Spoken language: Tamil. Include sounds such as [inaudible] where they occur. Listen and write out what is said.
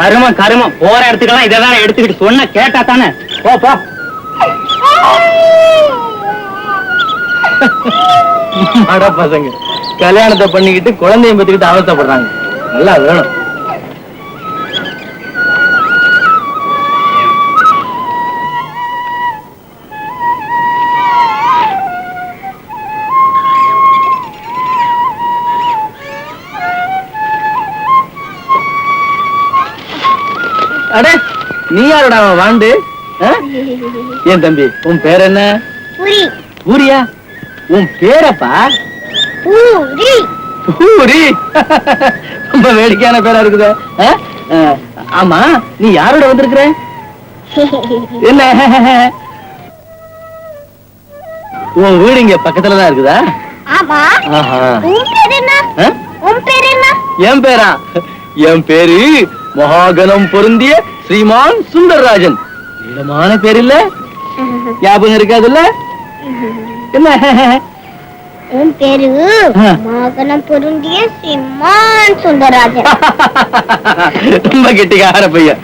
கருமம் கருமம். போற இடத்துக்கெல்லாம் இதான் எடுத்துக்கிட்டு சொன்ன கேட்டா தானே? போ போ. பசங்க. கல்யாணத்தை பண்ணிக்கிட்டு குழந்தைய பத்திக்கிட்டு அவசரப்படுறாங்க நல்லா வேணும். அட நீ யாரோட வாண்டு? ஏன் தம்பி உன் பேர் என்ன? புரி. ஊரியா உன் பேரப்பா? பூரி. பூரி? ரொம்ப வேடிக்கையான பேரா இருக்குது. ஆமா நீ யாரோட வந்திருக்கிற? என்ன? உன் வீடு இங்க பக்கத்துல தான் இருக்குதா? ஆமா. ஆஹா. உன் பேர் என்ன? ஆ? உன் பேர் என்ன? என் பேரா? என் பேரு மகாகணம் பொருந்திய ஸ்ரீமான் சுந்தரராஜன். நீளமான பேர் இல்ல ஞாபகம் இருக்காதுல்ல? என்ன? உன் பேரு. மகனம் பொருந்திய சிம்மான் சுந்தரராஜன். [laughs] ரொம்ப கெட்டிக்கார பையன்?